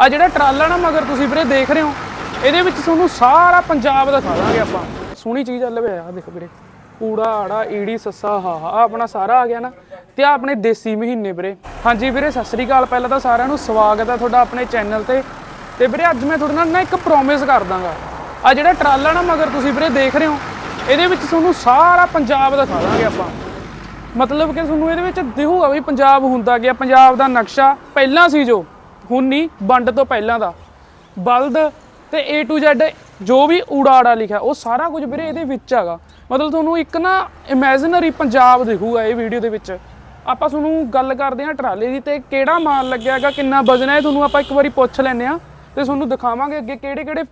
ਆ ਜਿਹੜਾ ਟਰਾਲਾ ਨਾ ਮਗਰ ਤੁਸੀਂ ਵੀਰੇ ਦੇਖ ਰਹੇ ਹੋ, ਇਹਦੇ ਵਿੱਚ ਤੁਹਾਨੂੰ ਸਾਰਾ ਪੰਜਾਬ ਦਿਖਾ ਦਾਂਗੇ ਆਪਾਂ। ਸੋਹਣੀ ਚੀਜ਼ ਚੱਲ ਪਿਆ ਆ ਦੇਖੋ ਵੀਰੇ। ਊੜਾ ਆੜਾ, ਈੜੀ, ਸੱਸਾ, ਹਾ ਹਾ ਆਪਣਾ ਸਾਰਾ ਆ ਗਿਆ ਨਾ, ਤੇ ਆ ਆਪਣੇ ਦੇਸੀ ਮਹੀਨੇ ਵੀਰੇ। ਹਾਂਜੀ ਵੀਰੇ, ਸਤਿ ਸ੍ਰੀ ਅਕਾਲ। ਪਹਿਲਾਂ ਤਾਂ ਸਾਰਿਆਂ ਨੂੰ ਸਵਾਗਤ ਹੈ ਤੁਹਾਡਾ ਆਪਣੇ ਚੈਨਲ ਤੇ। ਤੇ ਵੀਰੇ ਅੱਜ ਮੈਂ ਤੁਹਾਡੇ ਨਾਲ ਨਾ ਇੱਕ ਪ੍ਰੋਮਿਸ ਕਰ ਦਾਂਗਾ। ਆ ਜਿਹੜਾ ਟਰਾਲਾ ਨਾ ਮਗਰ ਤੁਸੀਂ ਵੀਰੇ ਦੇਖ ਰਹੇ ਹੋ, ਇਹਦੇ ਵਿੱਚ ਤੁਹਾਨੂੰ ਸਾਰਾ ਪੰਜਾਬ ਦਿਖਾ ਦਾਂਗੇ ਆਪਾਂ। ਮਤਲਬ ਕਿ ਤੁਹਾਨੂੰ ਇਹਦੇ ਵਿੱਚ ਦਿਖੂਗਾ ਵੀ ਪੰਜਾਬ ਹੁੰਦਾ ਗਿਆ ਪੰਜਾਬ ਦਾ ਨਕਸ਼ਾ ਪਹਿਲਾਂ ਸੀ ਜੋ। ਹੁਣ ਨਹੀਂ ਵੰਡ ਤੋਂ ਪਹਿਲਾਂ ਦਾ। ਬਲਦ ਤੇ A to Z ਜੋ ਵੀ ਊੜਾੜਾ ਲਿਖਿਆ ਉਹ ਸਾਰਾ ਕੁਝ ਵੀਰੇ ਇਹਦੇ ਵਿੱਚ ਹੈਗਾ। ਮਤਲਬ ਤੁਹਾਨੂੰ ਇੱਕ ਨਾ ਇਮੇਜਿਨਰੀ ਪੰਜਾਬ ਦਿਖੂਗਾ ਇਹ ਵੀਡੀਓ ਦੇ ਵਿੱਚ। ਆਪਾਂ ਤੁਹਾਨੂੰ ਗੱਲ ਕਰਦੇ ਹਾਂ ਟਰਾਲੇ ਦੀ ਤੇ ਕਿਹੜਾ ਮਾਲ ਲੱਗਿਆ ਹੈਗਾ ਕਿੰਨਾ ਵਜ਼ਨ ਹੈ ਤੁਹਾਨੂੰ ਆਪਾਂ ਇੱਕ ਵਾਰੀ ਪੁੱਛ ਲੈਂਦੇ ਆ ਤੇ ਤੁਹਾਨੂੰ ਦਿਖਾਵਾਂਗੇ ਅੱਗੇ ਕਿਹੜੇ ਕਿਹੜੇ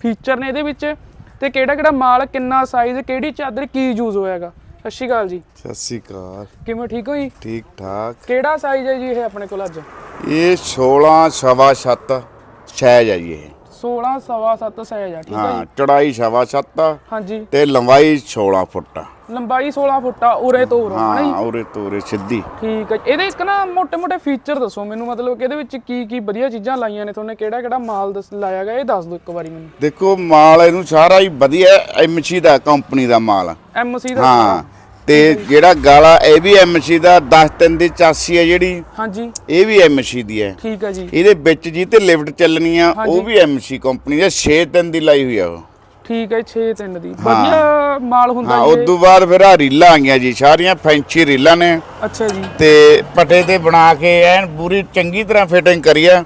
ਫੀਚਰ ਨੇ ਇਹਦੇ ਵਿੱਚ ਤੇ ਕਿਹੜਾ ਕਿਹੜਾ ਮਾਲ ਕਿੰਨਾ ਸਾਈਜ਼ ਕਿਹੜੀ ਚਾਦਰ ਕੀ ਯੂਜ਼ ਹੋਇਆਗਾ ਸਤਿ ਸ਼੍ਰੀ ਅਕਾਲ ਜੀ। ਸਤਿ ਸ਼੍ਰੀ ਅਕਾਲ। ਕਿਵੇਂ ਠੀਕ ਹੋ ਜੀ? ਠੀਕ ਠਾਕ। ਕਿਹੜਾ ਸਾਈਜ਼ ਹੈ ਜੀ ਇਹ ਆਪਣੇ ਕੋਲ ਅੱਜ? ਇਹ 16 ਸਵਾ 7 ਸਹਿਜ ਹੈ ਜੀ ਇਹ 16 ਸਵਾ 7 ਸਹਿਜ ਆ ਠੀਕ ਹੈ ਹਾਂ ਚੜਾਈ ਸਵਾ 7 ਹਾਂਜੀ। ਤੇ ਲੰਬਾਈ 16 ਫੁੱਟ। ਲੰਬਾਈ 16 ਫੁੱਟ ਉਰੇ ਤੋਂ ਉਰੇ ਹਾਂ ਉਰੇ ਤੋਂ ਉਰੇ ਸਿੱਧੀ। ਠੀਕ ਹੈ ਇਹਦੇ ਇੱਕ ਨਾ ਮੋٹے-ਮੋٹے ਫੀਚਰ ਦੱਸੋ ਮੈਨੂੰ ਮਤਲਬ ਕਿ ਇਹਦੇ ਵਿੱਚ ਕੀ ਕੀ ਵਧੀਆ ਚੀਜ਼ਾਂ ਲਾਈਆਂ ਨੇ ਤੁਹਾਨੂੰ ਕਿਹੜਾ-ਕਿਹੜਾ ਮਾਲ ਦੱਸ ਲਾਇਆ ਗਿਆ ਇਹ ਦੱਸ ਦਿਓ ਇੱਕ ਵਾਰੀ ਮੈਨੂੰ। ਦੇਖੋ ਮਾਲ ਇਹਨੂੰ ਸਾਰਾ ਹੀ ਵਧੀਆ ਐਮਸੀ ਦਾ ਕੰਪਨੀ ਦਾ ਮਾਲ ਐਮਸੀ ਦਾ? ਹਾਂ। ਤੇ ਜਿਹੜਾ ਗਾਲਾ ਇਹ ਵੀ ਐਮਸੀ ਦਾ 10 ਤਿੰਨ ਦੀ ਚਾਸੀ ਹੈ ਜਿਹੜੀ। ਹਾਂਜੀ। ਇਹ ਵੀ ਐਮਸੀ ਦੀ ਹੈ। ਠੀਕ ਹੈ ਜੀ। ਇਹਦੇ ਵਿੱਚ ਜੀ ਤੇ ਲਿਫਟ ਚੱਲਣੀ ਆ ਉਹ ਵੀ ਐਮਸੀ ਕੰਪਨੀ ਦਾ 6 ਤਿੰਨ ਦੀ ਲਾਈ ਹੋਈ ਆ ਉਹ। ਠੀਕ ਹੈ 6 3 ਦੀ। ਵਧੀਆ ਮਾਲ ਹੁੰਦਾ ਹਾਂ ਉਸ ਤੋਂ ਬਾਅਦ ਫਿਰ ਆ ਰੀਲਾਂ ਆ ਗਈਆਂ ਜੀ ਸਾਰੀਆਂ ਫੈਂਸੀ ਰੀਲਾਂ ਨੇ। ਅੱਛਾ ਜੀ। ਤੇ ਪਟੇ ਤੇ ਬਣਾ ਕੇ ਐਨ ਪੂਰੀ ਚੰਗੀ ਤਰ੍ਹਾਂ ਫਿਟਿੰਗ ਕਰੀ ਆ।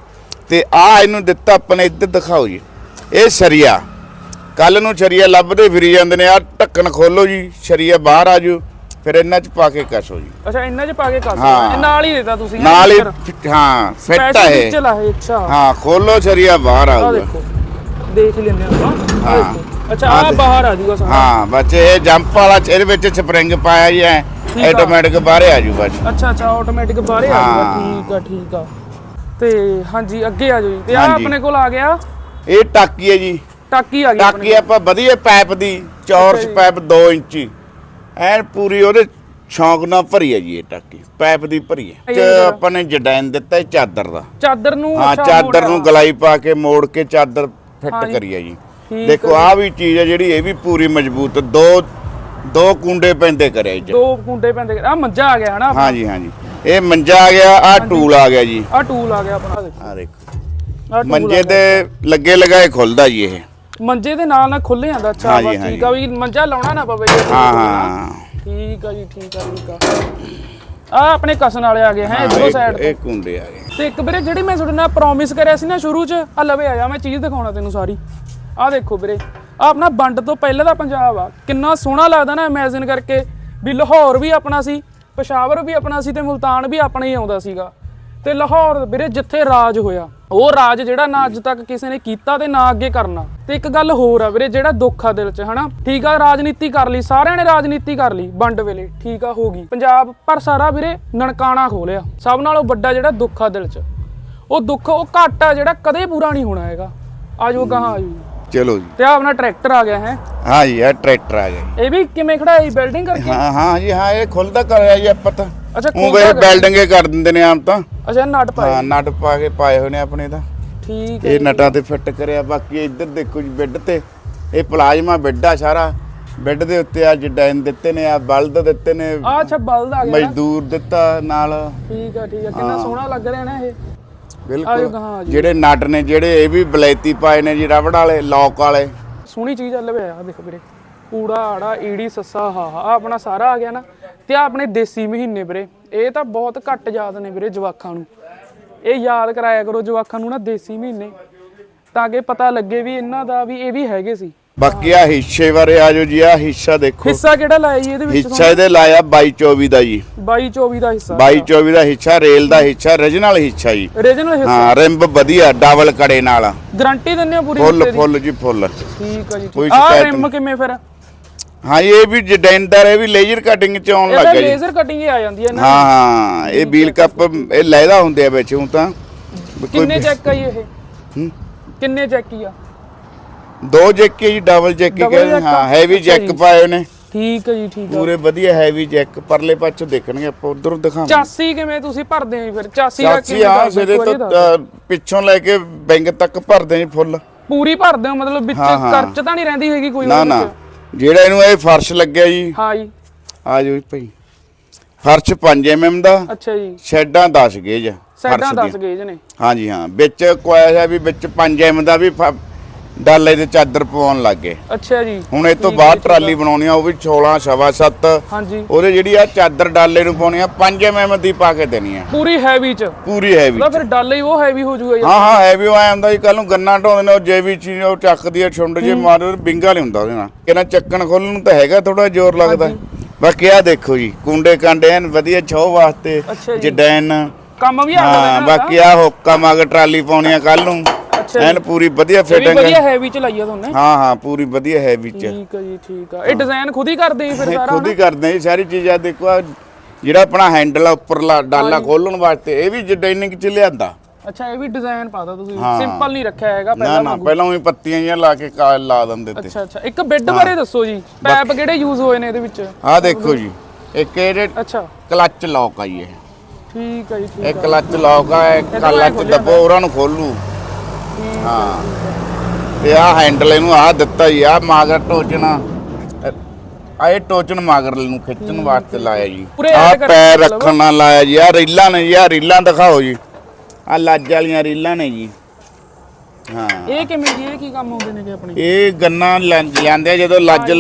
ਤੇ ਆ ਇਹਨੂੰ ਦਿੱਤਾ ਆਪਾਂ ਨੇ ਇੱਧਰ ਦਿਖਾਓ ਜੀ। ਇਹ ਸਰੀਆ। ਕੱਲ ਨੂੰ ਸਰੀਆ ਲੱਭਦੇ ਫਿਰੀ ਜਾਂਦੇ ਨੇ। ਆ ਢੱਕਣ ਖੋਲੋ ਜੀ ਸਰੀਆ ਬਾਹਰ ਆ ਜੂ। ਫਿਰ ਇਹਨਾਂ ਚ ਪਾ ਕੇ ਕਸੋ ਜੀ। ਅੱਛਾ ਇੰਨਾ ਚ ਪਾ ਕੇ ਕਰ ਹਾਂ। ਨਾਲ ਹੀ ਦਿੱਤਾ ਤੁਸੀਂ ਨਾਲ ਹੀ ਫਿ- ਹਾਂ ਫਿੱਟ ਵਿੱਚ ਲਾਏ ਅੱਛਾ। ਹਾਂ ਖੋਲੋ ਸਰੀਆ ਬਾਹਰ ਆ ਆਊਗਾ। ਦੇਖੋ ਦੇਖ ਹੀ ਲੈਂਦੇ ਆਪਾਂ। ਆਹ ਹਾਂ। ਦੇਖੋ। ਅੱਛਾ ਆ ਬਾਹਰ ਆ ਸਾਰਾ। ਹਾਂ ਬੱਚੇ ਇਹ ਜੰਪ ਵਾਲਾ ਚ- ਇਹਦੇ ਵਿੱਚ ਸਪਰਿੰਗ ਪਾਇਆ ਜੀ ਐ ਠੀਕ ਆ। ਆਟੋਮੈਟਿਕ ਬਾਹਰ ਆ ਜੂ ਬਸ। ਅੱਛਾ ਅੱਛਾ ਆਟੋਮੈਟਿਕ ਬਾਹਰੇ ਆ ਜਾਊਗਾ ਹਾਂ। ਠੀਕ ਆ ਠੀਕ ਆ। ਤੇ ਹਾਂਜੀ ਅੱਗੇ ਆ ਜਾਓ ਜੀ। ਤੇ ਆ ਹਾਂਜੀ। ਆਪਣੇ ਕੋਲ ਆ ਗਿਆ? ਇਹ ਟਾਕੀ ਹੈ ਜੀ। ਟਾਕੀ ਆ ਗਈ ਆਪਣੇ ਟਾਕੀ ਆਪਾਂ ਵਧੀਆ ਪਾਈਪ ਦੀ ਚੌਰਸ ਅੱਛਾ ਜੀ। ਪਾਈਪ 2 ਇੰਚੀ। ਐਨ ਪੂਰੀ ਉਹਦੇ ਸ਼ੌਂਕ ਨਾਲ ਭਰੀ ਹੈ ਜੀ ਇਹ ਟਾਕੀ ਪਾਈਪ ਦੀ ਭਰੀ ਹੈ। ਤੇ ਆਪਾਂ ਨੇ ਡਿਜ਼ਾਈਨ ਦਿੱਤਾ ਹੈ ਚਾਦਰ ਦਾ। ਚਾਦਰ ਨੂੰ ਹਾਂ ਚਾਦਰ। ਨੂੰ ਗਲਾਈ ਪਾ ਕੇ ਮੋੜ ਕੇ ਚਾਦਰ ਫਿੱਟ। ਕਰੀ ਹੈ ਜੀ। ਦੇਖੋ ਆ ਵੀ ਚੀਜ਼ ਹੈ ਜਿਹੜੀ ਇਹ ਵੀ ਪੂਰੀ ਮਜ਼ਬੂਤ ਦੋ ਦੋ ਕੁੰਡੇ ਪੈਂਦੇ ਕਰਿਆ ਜੀ। ਦੋ ਕੁੰਡੇ ਪੈਂਦੇ ਆ ਮੰਜਾ ਆ ਗਿਆ ਹਨਾ ਹਾਂ ਜੀ ਹਾਂ ਜੀ ਇਹ ਮੰਜਾ ਆ ਗਿਆ ਆ ਟੂਲ ਆ ਗਿਆ ਜੀ। ਆ ਟੂਲ ਆ ਗਿਆ ਆਪਣਾ। ਆ ਦੇਖੋ। ਮੰਜੇ। ਤੇ ਲੱਗੇ ਲਗਾਏ ਖੁੱਲਦਾ ਜੀ ਇਹ। ਮੰਜੇ ਦੇ ਨਾਲ ਨਾਲ ਖੁੱਲੇ ਜਾਂਦਾ ਅੱਛਾ ਬਸ ਠੀਕ ਆ ਵੀ ਮੰਜਾ ਲਾਉਣਾ ਨਾ ਪਵੇ ਜੀ। ਹਾਂ ਹਾਂ ਠੀਕ ਆ ਜੀ ਠੀਕ ਆ ਠੀਕ ਆ। ਆ ਆਪਣੇ ਕਸਨ ਵਾਲੇ ਆ ਗਏ ਹੈ ਹਾਂ, ਇਧਰੋਂ ਇਹ- ਸਾਈਡ ਇਹ ਕੁੰਡੇ ਆ ਗਏ। ਤੇ ਇੱਕ ਵੀਰੇ ਜਿਹੜੀ ਮੈਂ ਤੁਹਾਡੇ ਨਾਲ ਪ੍ਰੋਮਿਸ ਕਰਿਆ ਸੀ ਨਾ ਸ਼ੁਰੂ 'ਚ ਆ ਲਵੇ ਆ ਜਾ ਮੈਂ ਚੀਜ਼ ਦਿਖਾਉਣਾ ਤੈਨੂੰ ਸਾਰੀ। ਆ ਦੇਖੋ ਵੀਰੇ ਆ ਆਪਣਾ ਵੰਡ ਤੋਂ ਪਹਿਲਾਂ ਦਾ ਪੰਜਾਬ ਆ। ਕਿੰਨਾ ਸੋਹਣਾ ਲੱਗਦਾ ਨਾ ਇਮੇਜਿਨ ਕਰਕੇ ਵੀ ਲਾਹੌਰ ਵੀ ਆਪਣਾ ਸੀ ਪਸ਼ਾਵਰ ਵੀ ਆਪਣਾ ਸੀ ਤੇ ਮੁਲਤਾਨ ਵੀ ਆਪਣਾ ਹੀ ਆਉਂਦਾ ਸੀਗਾ। ਤੇ ਲਾਹੌਰ ਵੀਰੇ ਜਿੱਥੇ ਰਾਜ ਹੋਇਆ, ਉਹ ਰਾਜ ਜਿਹੜਾ ਨਾ ਅੱਜ ਤੱਕ ਕਿਸੇ ਨੇ ਕੀਤਾ ਤੇ ਨਾ ਅੱਗੇ ਕਰਨਾ। ਤੇ ਇੱਕ ਗੱਲ ਹੋਰ ਆ ਵੀਰੇ, ਜਿਹੜਾ ਦੁੱਖ ਆ ਦਿਲ 'ਚ, ਹਨਾ? ਠੀਕ ਆ, ਰਾਜਨੀਤੀ ਕਰ ਲਈ, ਸਾਰਿਆਂ ਨੇ ਰਾਜਨੀਤੀ ਕਰ ਲਈ, ਵੰਡ ਵੇਲੇ, ਠੀਕ ਆ, ਹੋ ਗਈ। ਪੰਜਾਬ ਪਰ ਸਾਰਾ ਵੀਰੇ ਨਨਕਾਣਾ ਖੋਲਿਆ ਸਭ ਨਾਲੋਂ ਵੱਡਾ ਜਿਹੜਾ ਦੁੱਖ ਆ ਦਿਲ 'ਚ, ਉਹ ਦੁੱਖ ਉਹ ਘਾਟ ਆ ਜਿਹੜਾ ਕਦੇ ਪੂਰਾ ਨਹੀਂ ਹੋਣਾ ਹੈਗਾ। ਆਜੋ ਕਹਾਂ ਆਜੋ। ਚਲੋ ਜੀ। ਤੇ ਆ ਆਪਣਾ ਟਰੈਕਟਰ ਆ ਗਿਆ ਹੈ। ਹਾਂ ਜੀ ਇਹ ਟਰੈਕਟਰ ਆ ਗਿਆ ਜੀ। ਇਹ ਵੀ ਕਿਵੇਂ ਖੜਾ ਹੈ ਬਿਲਡਿੰਗ ਕਰਕੇ? ਹਾਂ ਹਾਂ ਜੀ ਹਾਂ ਇਹ ਖੁੱਲਦਾ ਕਰਿਆ ਜੀ ਆਪਾਂ ਤਾਂ। ਅੱਛਾ ਉਹ ਵੇ ਕਰ- ਬਿਲਡਿੰਗੇ ਕਰ ਦਿੰਦੇ ਨੇ ਆਮ ਤਾਂ। ਅੱਛਾ ਨਟ ਪਾਏ। ਹਾਂ ਨਟ ਪਾ ਕੇ ਪਾਏ ਹੋਏ ਨੇ ਆਪਣੇ ਤਾਂ। ਠੀਕ ਹੈ ਇਹ ਨਟਾਂ ਤੇ ਫਿੱਟ ਕਰਿਆ ਬਾਕੀ ਇੱਧਰ ਦੇਖੋ ਜੀ ਬੈੱਡ ਤੇ। ਇਹ ਪਲਾਜ਼ਮਾ ਬੈੱਡ ਆ ਸਾਰਾ। ਬੈੱਡ ਦੇ ਉੱਤੇ ਆ ਡਿਜ਼ਾਈਨ ਦਿੱਤੇ ਨੇ ਆ ਬਲਦ ਦਿੱਤੇ ਨੇ। ਆ ਅੱਛਾ ਬਲਦ ਆ ਗਿਆ ਨਾ। ਮਜ਼ਦੂਰ ਦਿੱਤਾ ਨਾਲ। ਠੀਕ ਆ ਠੀਕ ਆ ਕਿੰਨਾ ਸੋਹਣਾ ਲੱਗ ਰਿਹਾ ਨਾ ਇਹ। ਬਿਲਕੁਲ। ਜਿਹੜੇ ਨਟ ਨੇ ਜਿਹੜੇ ਇਹ ਵੀ ਬਲੈਤੀ ਪਾਏ ਨੇ ਜੀ ਰਬੜ ਵਾਲੇ ਲੌਕ ਵਾਲੇ। ਸੋਹਣੀ ਚੀਜ਼ ਚੱਲ ਪਿਆ ਆ ਦੇਖੋ ਵੀਰੇ। ਊੜਾ ਆੜਾ ਈੜੀ ਸੱਸਾ ਹਾ ਹਾ ਆਪਣਾ ਸਾਰਾ ਆ ਗਿਆ ਨਾ। ਤੇ ਆ ਆਪਣੇ ਦੇਸੀ ਮਹੀਨੇ ਵੀਰੇ। ਇਹ ਤਾਂ ਬਹੁਤ ਘੱਟ ਯਾਦ ਨੇ ਵੀਰੇ ਜਵਾਖਾਂ ਨੂੰ। ਇਹ ਯਾਦ ਕਰਾਇਆ ਕਰੋ ਜਵਾਖਾਂ ਨੂੰ ਨਾ ਦੇਸੀ ਮਹੀਨੇ। ਤਾਂ ਕਿ ਪਤਾ ਲੱਗੇ ਵੀ ਇਹਨਾਂ ਦਾ ਵੀ ਇਹ ਵੀ ਹੈਗੇ ਸੀ। ਬਾਕੀ ਆ ਹਿੱਸੇ ਬਾਰੇ ਆਜੋ ਜੀ ਆ ਹਿੱਸਾ ਦੇਖੋ। ਹਿੱਸਾ ਕਿਹੜਾ ਲਾਇਆ ਜੀ ਇਹਦੇ ਵਿੱਚ ਹਿੱਸਾ ਇਹਦੇ ਲਾਇਆ 22 24 ਦਾ ਜੀ। 22 24 ਦਾ ਹਿੱਸਾ। 22 24 ਦਾ ਹਿੱਸਾ ਰੇਲ ਦਾ ਹਿੱਸਾ ਰੀਜਨਲ ਹਿੱਸਾ ਜੀ। ਰੀਜਨਲ ਹਿੱਸਾ? ਹਾਂ ਰਿੰਬ ਵਧੀਆ ਡਬਲ ਕੜੇ ਨਾਲ। ਗਾਰੰਟੀ ਦਿੰਦੇ ਹੋ ਪੂਰੀ ਫੁੱਲ? ਫੁੱਲ ਜੀ ਫੁੱਲ। ਠੀਕ ਆ ਜੀ। ਆ ਨਹੀਂ। ਕਿਵੇਂ ਫਿਰ? ਹਾਂ ਇਹ ਵੀ ਡਿਜ਼ਾਈਨਦਾਰ ਇਹ ਵੀ ਲੇਜ਼ਰ ਕਟਿੰਗ ਚ ਆਉਣ ਲੱਗਾ ਜੀ। ਲੇਜ਼ਰ ਕਟਿੰਗ ਹੀ ਆ ਜਾਂਦੀ ਹੈ ਨਾ। ਹਾਂ ਹਾਂ ਇਹ ਵੀਲ ਕੱਪ ਇਹ ਲੈਦਾ ਹੁੰਦੇ ਆ ਵਿੱਚ ਹੁਣ ਤਾਂ। ਕਿੰਨੇ ਚੈੱਕ ਆ ਇਹ? ਹੂੰ? ਕਿੰਨੇ ਚੈੱਕ ਹੀ ਆ? ਦੋ ਜੈਕ ਜੀ ਡਬਲ ਜੈਕ Double ਕਹਿੰਦੇ jack? ਹਾਂ ਹੈਵੀ ਅੱਛਾ ਜੈਕ ਜੀ। ਪਾਏ ਨੇ ਠੀਕ ਹੈ ਜੀ ਠੀਕ ਹੈ ਪੂਰੇ ਵਧੀਆ ਹੈਵੀ ਜੈਕ ਪਰਲੇ ਪਾਸੋਂ ਦੇਖਣਗੇ ਆਪਾਂ ਉਧਰੋਂ ਦਿਖਾਵਾਂਗੇ। ਚਾਸੀ ਕਿਵੇਂ ਤੁਸੀਂ ਭਰਦੇ ਹੋ ਜੀ ਫਿਰ? ਚਾਸੀ ਦਾ ਚਾਚੀ ਆ ਕਰਦੇ ਹੋ? ਸਿਰੇ ਇੱਕ ਵਾਰੀ ਤੋਂ ਦੱਸ ਦਿਓ। ਅ, ਪਿੱਛੋਂ ਲੈ ਕੇ ਬੈਂਕ ਤੱਕ ਭਰਦੇ ਜੀ ਫੁੱਲ। ਪੂਰੀ ਭਰਦੇ ਹੋ? ਮਤਲਬ ਵਿੱਚ ਹਾਂ, ਹਾਂ। ਖਰਚ ਤਾਂ ਨਹੀਂ ਰਹਿੰਦੀ ਹੈਗੀ ਕੋਈ ਨਾ ਉਹਦੇ ਨਾ। ਵਿੱਚ? ਜਿਹੜਾ ਇਹਨੂੰ ਇਹ ਫਰਸ਼ ਲੱਗਿਆ ਜੀ। ਹਾਂ ਜੀ। ਆ ਜਾਓ ਜੀ ਭਾਈ। ਫਰਸ਼ 5 ਐਮਐਮ ਦਾ। ਅੱਛਾ ਜੀ। ਸ਼ੈਡਾਂ 10 ਗੇਜ ਸਾਈਡਾਂ ਫਰਸ਼ 10 ਦੀਆਂ। ਗੇਜ ਨੇ। ਹਾਂਜੀ ਹਾਂ। ਵਿੱਚ ਕੋਇਆ ਹੈ ਵੀ ਵਿੱਚ 5 ਐਮ ਦਾ ਵੀ ਫ- ਡਾਲੇ ਦੇ ਚਾਦਰ ਪਵਾਉਣ ਲੱਗੇ ਅੱਛਾ ਜੀ। ਹੁਣ ਇਹ ਤੋਂ ਬਾਅਦ ਟਰਾਲੀ ਬਣਾਉਣੀ ਆ ਉਹ ਵੀ 16 ਸਵਾ 7 ਹਾਂਜੀ। ਉਹਦੇ ਜਿਹੜੀ ਆ ਚਾਦਰ ਡਾਲੇ ਨੂੰ ਪਾਉਣੀ ਆ 5 ਐਮ ਦੀ ਪਾ ਕੇ ਦੇਣੀ ਆ। ਪੂਰੀ ਹੈਵੀ ਚ? ਪੂਰੀ ਹੈਵੀ ਉਹਦਾ ਫਿਰ ਡੱਲ ਹੀ ਉਹ ਹੈਵੀ ਹੋ ਜਾਊਗਾ ਜੀ? ਹਾਂ ਹਾਂ ਹੈਵੀ ਆਇਆ ਹੁੰਦਾ ਜੀ ਕੱਲ ਨੂੰ ਗੰਨਾ ਢੋਂਦੇ ਨੇ ਉਹ ਜੇਵੀ ਚੀਜ਼ ਉਹ ਚੱਕਦੀ ਆ ਛੁੰਡ ਜੇ ਮਾਰੋ ਬਿੰਗਾ ਨਹੀਂ ਹੁੰਦਾ ਉਹਦੇ ਨਾਲ। ਕਿਹਨਾਂ ਚੱਕਣ ਖੋਲਣ ਨੂੰ ਤਾਂ ਹੈਗਾ ਥੋੜਾ ਜ਼ੋਰ ਲੱਗਦਾ। ਬਾਕੀ ਆ ਦੇਖੋ ਜੀ ਕੁੰਡੇ ਕਾਂਡੇ ਐਨ ਵਧੀਆ ਛੋ ਵਾਸਤੇ। ਜਡੈਨ ਕੰਮ ਵੀ ਆ ਹਾਂ ਗਿਆ ਬਾਕੀ ਆ ਹੁੱਕਾ ਮਗ ਟਰਾਲੀ ਪਾਉਣੀ ਆ ਕੱਲ ਨੂੰ। ਐਨ ਪੂਰੀ ਵਧੀਆ ਇਹ ਵੀ ਫਿਟਿੰਗ ਵਧੀਆ ਹੈਵੀ ਚ ਲਾਈਆ ਤੁਹਾਨੂੰ ਹਾਂ ਹਾਂ ਪੂਰੀ ਵਧੀਆ ਹੈਵੀ ਚ। ਠੀਕ ਹੈ ਜੀ ਠੀਕ ਆ। ਇਹ ਡਿਜ਼ਾਈਨ ਖੁਦ ਹੀ ਕਰਦੇ ਜੀ ਫਿਰ ਇਹ ਸਾਰਾ ਖੁਦ ਹੀ ਕਰਦੇ ਆ ਜੀ ਸਾਰੀ ਚੀਜ਼ਾਂ ਦੇਖੋ ਆਹ ਜਿਹੜਾ ਆਪਣਾ ਹੈਂਡਲ ਆ ਉੱਪਰਲਾ ਡਾਲਾ ਖੋਲਣ ਵਾਸਤੇ ਇਹ ਵੀ ਡਾਈਨਿੰਗ ਚ ਲਿਆਂਦਾ। ਅੱਛਾ ਇਹ ਵੀ ਡਿਜ਼ਾਈਨ ਪਾਤਾ ਤੁਸੀਂ। ਹਾਂ। ਸਿੰਪਲ ਨਹੀਂ ਰੱਖਿਆ ਹੈਗਾ ਨਾ ਪਹਿਲਾਂ ਨਾ ਵਾਂਗੂ। ਪਹਿਲਾਂ ਵੀ ਪੱਤੀਆਂ ਜਿਹੀਆਂ ਲਾ ਕੇ ਕਾ- ਲਾ ਦਿੰਦੇ ਤੇ। ਅੱਛਾ ਅੱਛਾ। ਇੱਕ ਬੈੱਡ ਬਾਰੇ ਦੱਸੋ ਜੀ। ਪੈਪ ਕਿਹੜੇ ਯੂਜ਼ ਹੋਏ ਨੇ ਇਹਦੇ ਵਿੱਚ? ਆਹ ਦੇਖੋ ਜੀ ਇੱਕ ਇਹਦੇ ਅੱਛਾ। ਕਲੱਚ ਲੌਕ ਆ ਜੀ ਇਹ। ਠੀਕ ਹੈ ਜੀ ਠੀਕ ਇਹ ਕਲੱਚ ਲੌਕ ਆ ਇਹ ਕਲੱਚ ਖੋਲਿਆ ਦੱਬੋ ਉਹਨਾਂ ਨੂੰ ਖੋਲੂ। ਹਾਂ। ਤੇ ਆਹ ਹੈਂਡਲ ਇਹਨੂੰ ਆਹ ਦਿੱਤਾ ਜੀ ਆਹ ਮਾਗਰ ਟੋਚਣਾ। ਆ ਇਹ ਟੋਚਨ ਮਾਗਰ ਨੂੰ ਖਿੱਚਣ ਵਾਸਤੇ ਲਾਇਆ ਜੀ। ਕਰਕੇ ਪੈਰ? ਰੱਖਣ ਨਾਲ ਲਾਇਆ ਜੀ। ਆਹ ਰੀਲਾਂ ਨੇ ਜੀ ਰੀਲਾਂ ਦਿਖਾਓ ਜੀ। ਆਹ ਲੱਜ ਵਾਲੀਆਂ ਰੀਲਾਂ ਨੇ ਜੀ। ਹਾਂ। ਇਹ ਕਿਵੇਂ ਜੀ? ਇਹ ਕੀ ਕੰਮ ਆਉਂਦੇ ਨੇਗੇ ਆਪਣੇ? ਇਹ ਗੰਨਾ ਲਿਆਂਦੇ ਆ ਜਦੋਂ ਲੱਜ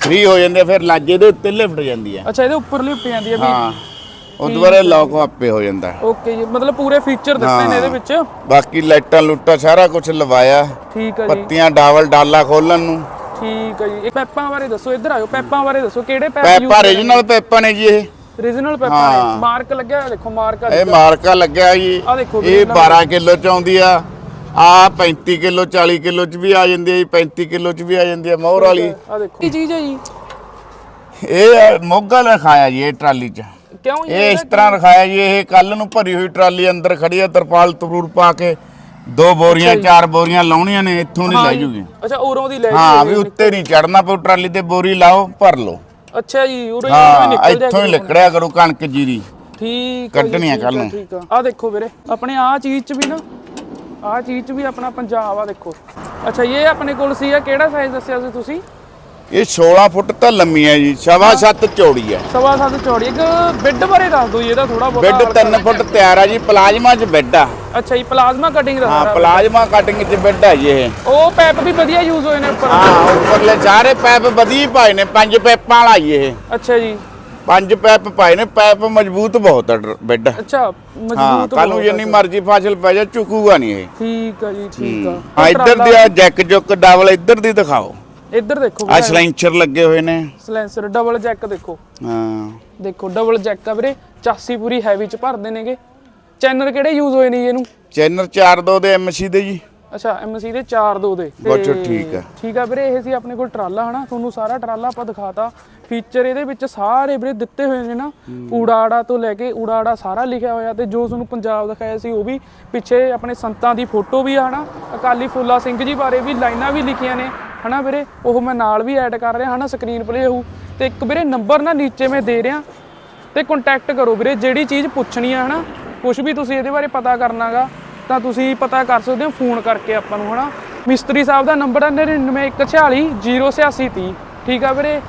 ਫ੍ਰੀ ਹੋ ਜਾਂਦੇ ਆ, ਫਿਰ ਲੱਜ ਇਹਦੇ ਉੱਤੇ ਲਿਫਟ ਜਾਂਦੀ ਆ। ਅੱਛਾ ਇਹਦੇ ਉੱਪਰ ਲਿਪ ਜਾਂਦੀ ਹੈ ਵੀ ਹਾਂ। ਉਦੋਂ ਬਾਰੇ ਲੌਕ ਆਪੇ ਹੋ ਜਾਂਦਾ। ਓਕੇ ਜੀ ਮਤਲਬ ਪੂਰੇ ਫੀਚਰ ਦਿੱਤੇ ਨੇ ਇਹਦੇ ਵਿੱਚ? ਬਾਕੀ ਲਾਈਟਾਂ ਲੁੱਟਾਂ ਸਾਰਾ ਕੁਝ ਲਵਾਇਆ। ਠੀਕ ਹੈ ਜੀ। ਪੱਤੀਆਂ ਡਾਵਲ ਡਾਲਾ ਖੋਲਣ ਨੂੰ। ਠੀਕ ਹੈ ਜੀ। ਇਹ ਪੈਪਾਂ ਬਾਰੇ ਦੱਸੋ ਇੱਧਰ ਆਇਓ। ਪੈਪਾਂ ਬਾਰੇ ਦੱਸੋ ਕਿਹੜੇ ਪੈਪ ਪੈਪਾ ਓਰੀਜਨਲ ਪੈਪਾਂ ਨੇ ਜੀ ਇਹ। ਰੀਜਨਲ ਪੈਪਾਂ ਹਾਂ। ਨੇ ਮਾਰਕ ਲੱਗਿਆ ਹੋਇਆ ਦੇਖੋ ਮਾਰਕ ਇਹ ਮਾਰਕਾ ਲੱਗਿਆ ਜੀ। ਇਹ ਇਹਨਾਂ 12 ਕਿਲੋ ਚ ਆਉਂਦੀ ਆ। ਆ 35 ਕਿਲੋ 40 ਕਿਲੋ ਚ ਵੀ ਆ ਜਾਂਦੀ ਹੈ ਜੀ। 35 ਕਿਲੋ ਚ ਵੀ ਆ ਜਾਂਦੀ ਹੈ ਮੋਹਰ ਵਾਲੀ। ਆ ਦੇਖੋ। ਕੀ ਚੀਜ਼ ਹੈ ਜੀ? ਇਹ ਮੋਗਾ ਰਖਾਇਆ ਜੀ ਇਹ ਟਰਾਲੀ ਚ। ਕਿਉਂ ਇਹ ਇਸ ਤਰ੍ਹਾਂ ਰਖਾਇਆ ਜੀ ਇਹ ਕੱਲ ਨੂੰ ਭਰੀ ਹੋਈ ਟਰਾਲੀ ਅੰਦਰ ਖੜੀ ਆ ਤਰਪਾਲ ਤਰੂਲ ਪਾ ਕੇ ਦੋ ਬੋਰੀਆਂ ਚਾਰ ਬੋਰੀਆਂ ਲਾਉਣੀਆਂ ਨੇ ਇੱਥੋਂ ਨਹੀਂ ਲੈ ਜੂਗੀ। ਅੱਛਾ ਉਰੋਂ ਦੀ ਲੈ ਹਾਂ ਜਾਈਏ। ਵੀ ਉੱਤੇ ਨਹੀਂ ਚੜਨਾ ਪਊ ਟਰਾਲੀ ਤੇ ਬੋਰੀ ਲਾਓ ਭਰ ਲਓ। ਅੱਛਾ ਜੀ ਉਰੋਂ ਹੀ ਹਾਂ ਨਿਕਲ ਜਾ ਇੱਥੋਂ ਹੀ ਲਿਕੜਿਆ ਕਰੋ ਕਣਕ ਜੀਰੀ। ਠੀਕ ਕੱਢਣੀ ਆ ਕੱਲ੍ਹ ਨੂੰ। ਠੀਕ ਆ। ਆ ਦੇਖੋ ਵੀਰੇ ਆਪਣੇ ਆ ਚੀਜ਼ ਚ ਵੀ ਨਾ ਆ ਚੀਜ਼ ਚ ਵੀ ਆਪਣਾ ਪੰਜਾਬ ਆ ਦੇਖੋ। ਅੱਛਾ ਇਹ ਆਪਣੇ ਕੋਲ ਸੀ ਆ ਕਿਹੜਾ ਸਾਈਜ਼ ਦੱਸਿਆ ਸੀ ਤੁਸੀਂ? ਇਹ 16 ਫੁੱਟ ਤਾਂ ਲੰਮੀ ਹੈ ਜੀ ਸਵਾ ਸੱਤ ਚੌੜੀ ਹੈ। ਸਵਾ ਸੱਤ ਚੌੜੀ ਇੱਕ ਬੈੱਡ ਬਾਰੇ ਦੱਸ ਦਿਓ ਜੀ ਇਹਦਾ ਥੋੜਾ ਬੈੱਡ 3 ਫੁੱਟ ਤਿਆਰ ਆ ਜੀ ਪਲਾਜ਼ਮਾ 'ਚ ਬੈੱਡ ਆ। ਅੱਛਾ ਜੀ ਪਲਾਜ਼ਮਾ ਕਟਿੰਗ ਦਾ ਹਾਂ ਸਾਰਾ। ਪਲਾਜ਼ਮਾ ਕਟਿੰਗ 'ਚ ਬੈੱਡ ਹੈ ਜੀ ਇਹ। ਉਹ ਪੈਪ ਵੀ ਵਧੀਆ ਯੂਜ਼ ਹੋਏ ਨੇ ਉੱਪਰ। ਹਾਂ ਉੱਪਰਲੇ ਸਾਰੇ ਪੈਪ ਵਧੀਆ ਪਾਏ ਨੇ ਪੰਜ ਪੈਪਾਂ ਵਾਲਾ ਜੀ ਇਹ। ਅੱਛਾ ਜੀ। ਪੰਜ ਪੈਪ ਪਾਏ ਨੇ ਪੈਪ ਮਜ਼ਬੂਤ ਬਹੁਤ ਹੈ ਡਰ- ਬੈੱਡ। ਅੱਛਾ ਹਾਂ ਮਜ਼ਬੂਤ ਕੱਲ ਨੂੰ ਬਹੁਤ ਜਿੰਨੀ ਆ। ਮਰਜ਼ੀ ਫਸਲ ਪੈ ਜਾ ਚੁੱਕੂਗਾ ਨਹੀਂ ਇਹ। ਠੀਕ ਆ ਜੀ ਠੀਕ ਆ। ਹਾਂ। ਇੱਧਰ ਦੀ ਆ ਜੈਕ ਜੁੱਕ ਡਬਲ ਇੱਧਰ ਦੀ ਦਿਖਾਓ। ਇੱਧਰ ਦੇਖੋ ਆ ਸਲੈਂਚਰ ਲੱਗੇ ਹੋਏ ਨੇ। ਸਲੈਂਸਰ ਡਬਲ ਜੈਕ ਦੇਖੋ। ਹਾਂ। ਦੇਖੋ ਡਬਲ ਜੈਕ ਆ ਵੀਰੇ। ਚਾਸੀ ਪੂਰੀ ਹੈਵੀ ਚ ਭਰਦੇ ਨੇਗੇ। ਚੈਨਲ ਕਿਹੜੇ ਯੂਜ਼ ਹੋਏ ਨੇ ਇਹਨੂੰ? ਚੈਨਰ 4-2 ਦੇ ਐਮਸੀ ਦੇ ਜੀ। ਅੱਛਾ ਐਮਸੀ ਦੇ 4-2 ਦੇ ਤੇ ਠੀਕ ਆ। ਠੀਕ ਆ ਵੀਰੇ ਇਹ ਸੀ ਆਪਣੇ ਕੋਲ ਟਰਾਲਾ ਹਨਾ। ਤੁਹਾਨੂੰ ਸਾਰਾ ਟਰਾਲਾ ਆਪਾਂ ਦਿਖਾਤਾ। ਫੀਚਰ ਇਹਦੇ ਵਿੱਚ ਸਾਰੇ ਵੀਰੇ ਦਿੱਤੇ ਹੋਏ ਨੇ ਨਾ। ਊੜਾੜਾ ਤੋਂ ਲੈ ਕੇ ਊੜਾੜਾ ਸਾਰਾ ਲਿਖਿਆ ਹੋਇਆ ਤੇ ਜੋ ਤੁਹਾਨੂੰ ਪੰਜਾਬ ਦਿਖਾਇਆ ਸੀ ਉਹ ਵੀ ਪਿੱਛੇ ਆਪਣੇ ਸੰਤਾਂ ਦੀ ਫੋਟੋ ਵੀ ਆ ਹਨਾ। ਅਕਾਲੀ ਫੂਲਾ ਸਿੰਘ ਜੀ ਬਾਰੇ ਵੀ ਲਾਈਨਾਂ ਵੀ ਲਿਖੀਆਂ ਨੇ। ਹਨਾ ਵੀਰੇ? ਉਹ ਮੈਂ ਨਾਲ ਵੀ ਐਡ ਕਰ ਰਿਹਾ, ਹਨਾ ਸਕਰੀਨ ਪਲੇ ਹੋਊ। ਤੇ ਇੱਕ ਵੀਰੇ ਨੰਬਰ ਨਾ ਨੀਚੇ ਮੈਂ ਦੇ ਰਿਹਾ। ਤੇ ਕੰਟੈਕਟ ਕਰੋ ਵੀਰੇ, ਜਿਹੜੀ ਚੀਜ਼ ਪੁੱਛਣੀ ਹੈ ਹਨਾ? ਕੁਝ ਵੀ ਤੁਸੀਂ ਇਹਦੇ ਬਾਰੇ ਪਤਾ ਕਰਨਾਗਾ, ਤਾਂ ਤੁਸੀਂ ਪਤਾ ਕਰ ਸਕਦੇ ਹੋ ਫੋਨ ਕਰਕੇ ਆਪਾਂ ਨੂੰ, ਹਨਾ? ਮਿਸਤਰੀ ਸਾਹਿਬ ਦਾ ਨੰਬਰ ਹੈ 99146 08630 ਠੀਕ ਆ ਵੀਰੇ?